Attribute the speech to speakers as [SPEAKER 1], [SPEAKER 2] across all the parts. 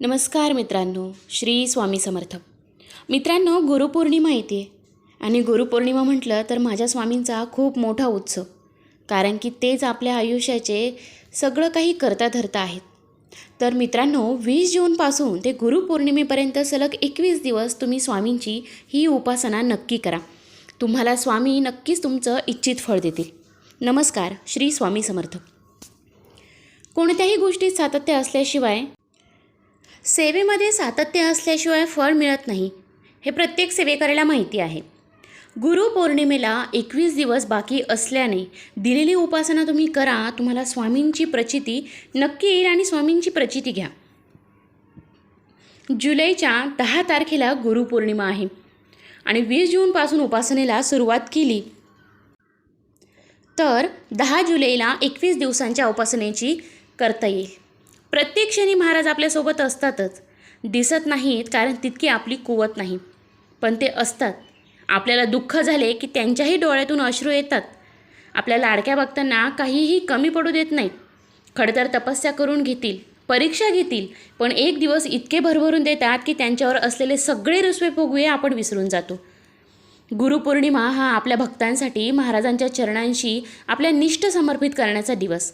[SPEAKER 1] नमस्कार मित्रांनो श्री स्वामी समर्थ. मित्रांनो गुरुपौर्णिमा येते. आणि गुरुपौर्णिमा म्हटलं तर माझ्या स्वामींचा खूप मोठा उत्सव. कारण की तेच आपल्या आयुष्याचे सगळं काही करता धरता आहेत. तर मित्रांनो वीस जूनपासून ते गुरुपौर्णिमेपर्यंत सलग एकवीस दिवस तुम्ही स्वामींची ही उपासना नक्की करा. तुम्हाला स्वामी नक्कीच तुमचं इच्छित फळ देतील. नमस्कार श्री स्वामी समर्थ. कोणत्याही गोष्टीत सातत्य असल्याशिवाय सेवेमध्ये सातत्य असल्याशिवाय फळ मिळत नाही हे प्रत्येक सेवेकऱ्याला माहिती आहे. गुरुपौर्णिमेला एकवीस दिवस बाकी असल्याने दिलेली उपासना तुम्ही करा तुम्हाला स्वामींची प्रचिती नक्की येईल आणि स्वामींची प्रचिती घ्या. जुलैच्या दहा तारखेला गुरुपौर्णिमा आहे आणि वीस जूनपासून उपासनेला सुरुवात केली. तर दहा जुलैला एकवीस दिवसांच्या उपासनेची करता येईल. प्रत्येक क्षणी महाराज आपल्यासोबत असतातच. दिसत नाहीत कारण तितकी आपली कुवत नाही. पण ते असतात. आपल्याला दुःख झाले की त्यांच्याही डोळ्यातून अश्रू येतात. आपल्या लाडक्या भक्तांना काहीही कमी पडू देत नाहीत. खडतर तपस्या करून घेतील परीक्षा घेतील पण एक दिवस इतके भरभरून देतात की त्यांच्यावर असलेले सगळे रुसवे फुगवे आपण विसरून जातो. गुरुपौर्णिमा हा आपल्या भक्तांसाठी महाराजांच्या चरणांशी आपल्या निष्ठ समर्पित करण्याचा दिवस.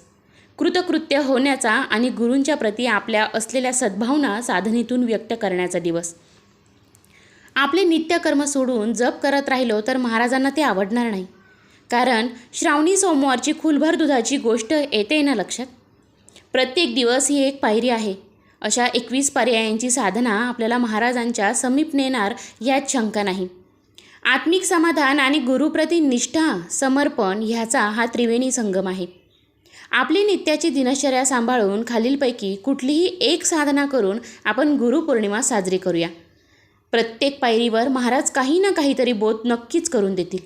[SPEAKER 1] कृतकृत्य होण्याचा आणि गुरूंच्या प्रती आपल्या असलेल्या सद्भावना साधनेतून व्यक्त करण्याचा दिवस. आपले नित्यकर्म सोडून जप करत राहिलो तर महाराजांना ते आवडणार नाही. कारण श्रावणी सोमवारची खुलभर दुधाची गोष्ट येते ना लक्षात? प्रत्येक दिवस ही एक पायरी आहे. अशा एकवीस पर्यायांची साधना आपल्याला महाराजांच्या समीप नेणार यात शंका नाही. आत्मिक समाधान आणि गुरुप्रती निष्ठा समर्पण ह्याचा हा त्रिवेणी संगम आहे. आपली नित्याची दिनचर्या सांभाळून खालीलपैकी कुठलीही एक साधना करून आपण गुरुपौर्णिमा साजरी करूया. प्रत्येक पायरीवर महाराज काही ना काहीतरी बोध नक्कीच करून देतील.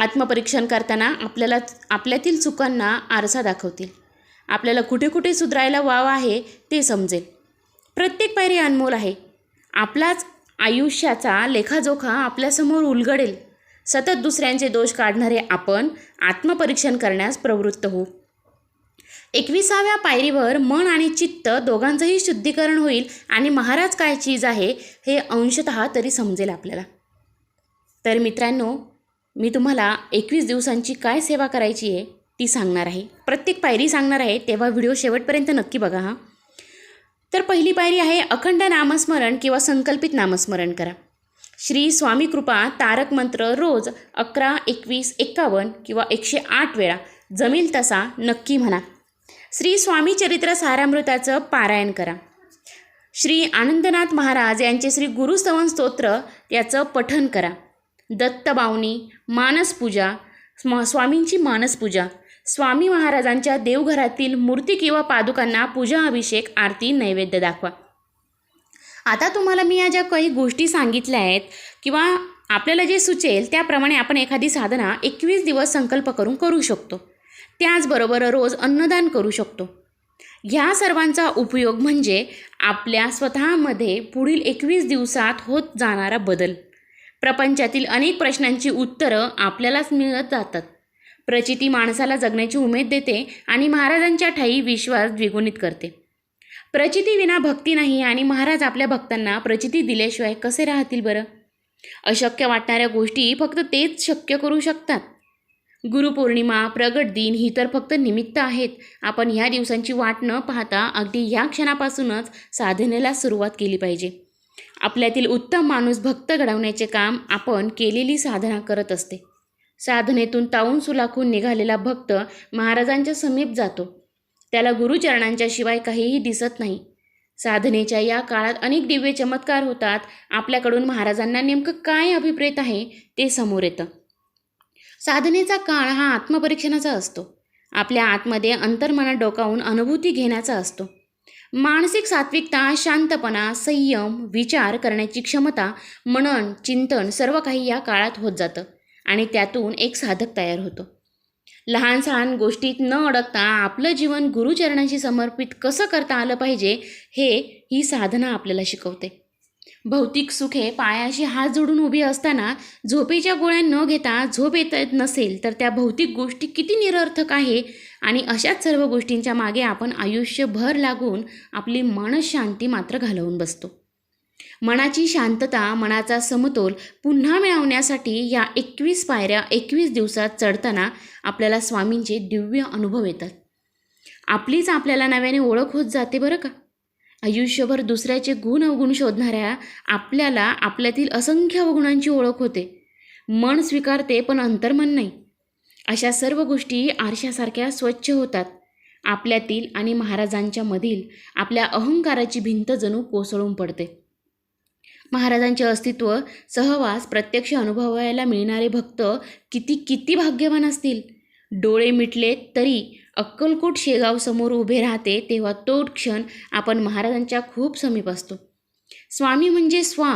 [SPEAKER 1] आत्मपरीक्षण करताना आपल्याला आपल्यातील चुकांना आरसा दाखवतील. आपल्याला कुठे कुठे सुधारायला वाव आहे ते समजेल. प्रत्येक पायरी अनमोल आहे. आपलाच आयुष्याचा लेखाजोखा आपल्यासमोर उलगडेल. सतत दुसऱ्यांचे दोष काढणारे आपण आत्मपरीक्षण करण्यास प्रवृत्त होऊ. एकविसाव्या पायरीवर मन आणि चित्त दोघांचंही शुद्धीकरण होईल आणि महाराज काय चीज आहे हे अंशत तरी समजेल आपल्याला. तर मित्रांनो मी तुम्हाला एकवीस दिवसांची काय सेवा करायची आहे ती सांगणार आहे. प्रत्येक पायरी सांगणार आहे तेव्हा व्हिडिओ शेवटपर्यंत नक्की बघा हां. तर पहिली पायरी आहे अखंड नामस्मरण किंवा संकल्पित नामस्मरण करा. श्री स्वामी कृपा तारक मंत्र रोज अकरा एकवीस एक्कावन्न किंवा एकशे आठ वेळा जमेल तसा नक्की म्हणा. श्री स्वामी चरित्र सारामृताचं पारायण करा. श्री आनंदनाथ महाराज यांचे श्री गुरुस्तवन स्तोत्र याचं पठन करा. दत्तबावनी मानसपूजा स्म स्वामींची मानसपूजा स्वामी महाराजांच्या देवघरातील मूर्ती किंवा पादुकांना पूजा अभिषेक आरती नैवेद्य दाखवा. आता तुम्हाला मी या ज्या काही गोष्टी सांगितल्या आहेत किंवा आपल्याला जे सुचेल त्याप्रमाणे आपण एखादी साधना एकवीस दिवस संकल्प करून करू शकतो. त्याचबरोबर रोज अन्नदान करू शकतो. ह्या सर्वांचा उपयोग म्हणजे आपल्या स्वतःमध्ये पुढील एकवीस दिवसात होत जाणारा बदल. प्रपंचातील अनेक प्रश्नांची उत्तरं आपल्यालाच मिळत जातात. प्रचिती माणसाला जगण्याची उमेद देते आणि महाराजांच्या ठाई विश्वास द्विगुणित करते. प्रचिती विना भक्ती नाही आणि महाराज आपल्या भक्तांना प्रचिती दिल्याशिवाय कसे राहतील बरं? अशक्य वाटणाऱ्या गोष्टी फक्त तेच शक्य करू शकतात. गुरुपौर्णिमा प्रगट दिन ही तर फक्त निमित्त आहेत. आपण ह्या दिवसांची वाट न पाहता अगदी ह्या क्षणापासूनच साधनेला सुरुवात केली पाहिजे. आपल्यातील उत्तम माणूस भक्त घडवण्याचे काम आपण केलेली साधना करत असते. साधनेतून ताऊन सुलाखून निघालेला भक्त महाराजांच्या समीप जातो. त्याला गुरुचरणांच्या शिवाय काहीही दिसत नाही. साधनेच्या या काळात अनेक दिव्य चमत्कार होतात. आपल्याकडून महाराजांना नेमकं काय अभिप्रेत आहे ते समोर येतं. साधनेचा काळ हा आत्मपरीक्षणाचा असतो. आपल्या आतमध्ये अंतर्मनात डोकावून अनुभूती घेण्याचा असतो. मानसिक सात्विकता शांतपणा संयम विचार करण्याची क्षमता मनन चिंतन सर्व काही या काळात होत जातं आणि त्यातून एक साधक तयार होतो. लहान सहान गोष्टीत न अडकता आपलं जीवन गुरुचरणाशी समर्पित कसं करता आलं पाहिजे हे ही साधना आपल्याला शिकवते. भौतिक सुखे पायाशी हात जोडून उभी असताना झोपेच्या गोळ्या न घेता झोप येत येत नसेल तर त्या भौतिक गोष्टी किती निरर्थक आहे? आणि अशाच सर्व गोष्टींच्या मागे आपण आयुष्यभर लागून आपली मनशांती मात्र घालवून बसतो. मनाची शांतता मनाचा समतोल पुन्हा मिळवण्यासाठी या एकवीस पायऱ्या एकवीस दिवसात चढताना आपल्याला स्वामींचे दिव्य अनुभव येतात. आपलीच आपल्याला नव्याने ओळख होत जाते बरं का? आयुष्यभर दुसऱ्याचे गुण अवगुण शोधणाऱ्या आपल्याला आपल्यातील असंख्य अवगुणांची ओळख होते. मन स्वीकारते पण अंतर्मन नाही. अशा सर्व गोष्टी आरशासारख्या स्वच्छ होतात. आपल्यातील आणि महाराजांच्या मधील आपल्या अहंकाराची भिंत जणू कोसळून पडते. महाराजांचे अस्तित्व सहवास प्रत्यक्ष अनुभवायला मिळणारे भक्त किती किती भाग्यवान असतील? डोळे मिटले तरी अक्कलकोट शेगाव समोर उभे राहते तेव्हा तो क्षण आपण महाराजांच्या खूप समीप असतो. स्वामी म्हणजे स्वा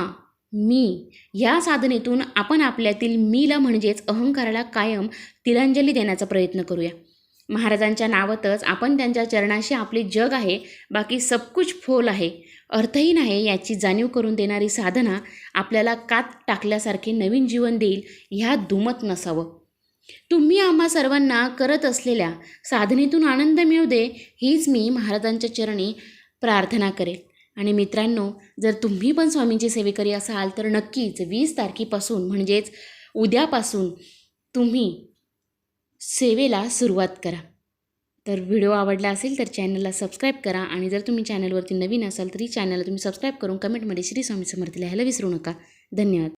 [SPEAKER 1] मी. या साधनेतून आपण आपल्यातील मीला म्हणजेच अहंकाराला कायम तिलांजली देण्याचा प्रयत्न करूया. महाराजांच्या नावातच आपण त्यांच्या चरणाशी आपले जग आहे बाकी सबकुच फोल आहे अर्थहीन आहे याची जाणीव करून देणारी साधना आपल्याला कात टाकल्यासारखे नवीन जीवन देईल ह्या दुमत नसावं. तुम्ही आम्हा सर्वांना करत असलेल्या साधनेतून आनंद मिळू दे हीच मी महाराजांच्या चरणी प्रार्थना करेल. आणि मित्रांनो जर तुम्ही पण स्वामींची सेवेकरी असाल तर नक्कीच वीस तारखेपासून म्हणजेच उद्यापासून तुम्ही सेवेला सुरुवात करा. तर व्हिडिओ आवडला असेल तर चॅनलला सबस्क्राईब करा. आणि जर तुम्ही चॅनलवरती नवीन असाल तरी चॅनलला तुम्ही सबस्क्राईब करून कमेंटमध्ये श्री स्वामी समर्थ लिहायला विसरू नका. धन्यवाद.